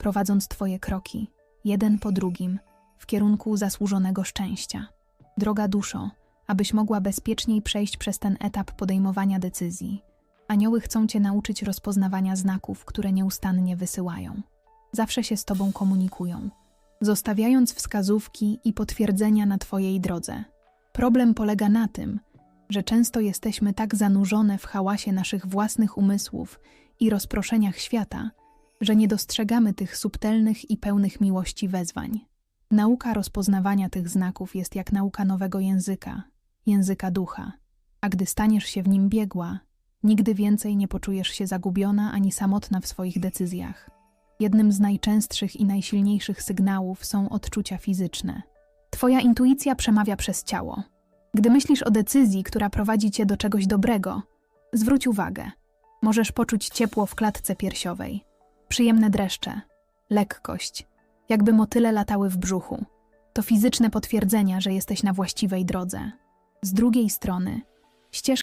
prowadząc Twoje kroki, jeden po drugim, w kierunku zasłużonego szczęścia. Droga duszo, abyś mogła bezpieczniej przejść przez ten etap podejmowania decyzji. Anioły chcą Cię nauczyć rozpoznawania znaków, które nieustannie wysyłają. Zawsze się z Tobą komunikują, zostawiając wskazówki i potwierdzenia na Twojej drodze. Problem polega na tym, że często jesteśmy tak zanurzone w hałasie naszych własnych umysłów i rozproszeniach świata, że nie dostrzegamy tych subtelnych i pełnych miłości wezwań. Nauka rozpoznawania tych znaków jest jak nauka nowego języka, języka ducha, a gdy staniesz się w nim biegła, nigdy więcej nie poczujesz się zagubiona ani samotna w swoich decyzjach. Jednym z najczęstszych i najsilniejszych sygnałów są odczucia fizyczne. Twoja intuicja przemawia przez ciało. Gdy myślisz o decyzji, która prowadzi cię do czegoś dobrego, zwróć uwagę. Możesz poczuć ciepło w klatce piersiowej, przyjemne dreszcze, lekkość, jakby motyle latały w brzuchu. To fizyczne potwierdzenia, że jesteś na właściwej drodze. Z drugiej strony, ścieżka